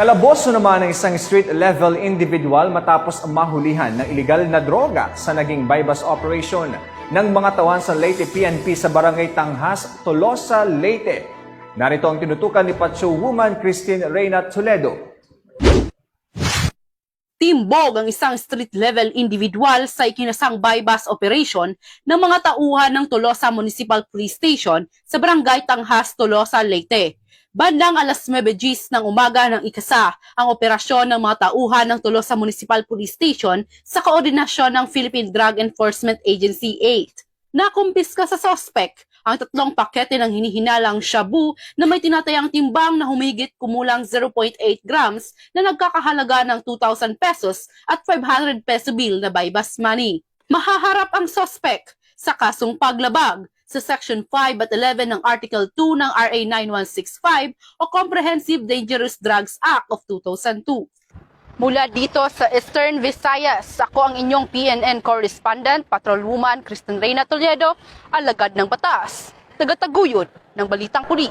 Kalaboso naman ng isang street-level individual matapos mahulihan ng iligal na droga sa naging bypass operation ng mga tawan sa Leyte PNP sa barangay Tanghas, Tolosa, Leyte. Narito ang tinutukan ni Pacho Woman Christine Reyna Toledo. Timbog ang isang street-level individual sa ikinasang bypass operation ng mga tauhan ng Tolosa Municipal Police Station sa Barangay Tanghas, Tolosa, Leyte. Bandang alas 9 gis ng umaga ng ikasa ang operasyon ng mga tauhan ng Tolosa Municipal Police Station sa koordinasyon ng Philippine Drug Enforcement Agency 8. Nakumpiska sa suspect ang tatlong pakete ng hinihinalang shabu na may tinatayang timbang na humigit kumulang 0.8 grams na nagkakahalaga ng 2,000 pesos at 500 peso bill na bypass money. Mahaharap ang suspect sa kasong paglabag sa Section 5 at 11 ng Article 2 ng RA 9165 o Comprehensive Dangerous Drugs Act of 2002. Mula dito sa Eastern Visayas, ako ang inyong PNN correspondent, patrolwoman Kristen Reyna Toledo, alagad ng batas, tagataguyod ng Balitang Pulis.